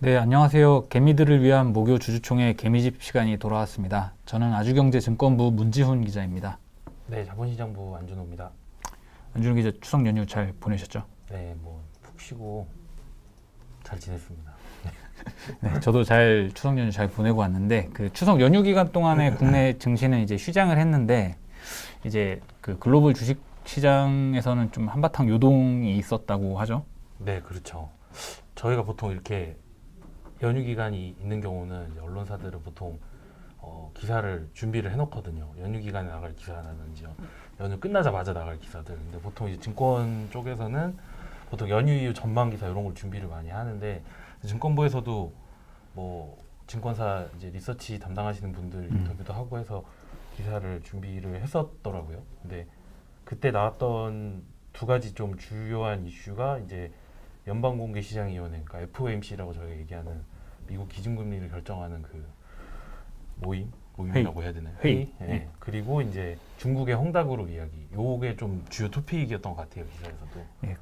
네, 안녕하세요. 개미들을 위한 목요 주주총회 개미집 시간이 돌아왔습니다. 저는 아주경제증권부 문지훈 기자입니다. 네, 자본시장부 안준호입니다. 안준호 기자 추석 연휴 잘 보내셨죠? 네, 뭐 푹 쉬고 잘 지냈습니다. 네, 저도 잘 추석 연휴 잘 보내고 왔는데 그 추석 연휴 기간 동안에 국내 증시는 이제 휴장을 했는데 이제 그 글로벌 주식 시장에서는 좀 한바탕 요동이 있었다고 하죠. 네, 그렇죠. 저희가 보통 이렇게 연휴 기간이 있는 경우는 언론사들은 보통 어, 기사를 준비를 해놓거든요. 연휴 기간에 나갈 기사라든지요. 연휴 끝나자마자 나갈 기사들. 근데 보통 이제 증권 쪽에서는 보통 연휴 이후 전망 기사 이런 걸 준비를 많이 하는데 증권부에서도 뭐 증권사 이제 리서치 담당하시는 분들 음. 인터뷰도 하고 해서 기사를 준비를 했었더라고요. 근데 그때 나왔던 두 가지 좀 주요한 이슈가 이제 연방공개시장위원회, 그러니까 FOMC라고 저희가 얘기하는 미국 기준금리를 결정하는 그 모임, 모임이라고 해야 되나요? 회의. 예. 네. 그리고 이제 중국의 헝다그룹 이야기, 요게 좀 주요 토픽이었던 것 같아요 기사에서도. 예,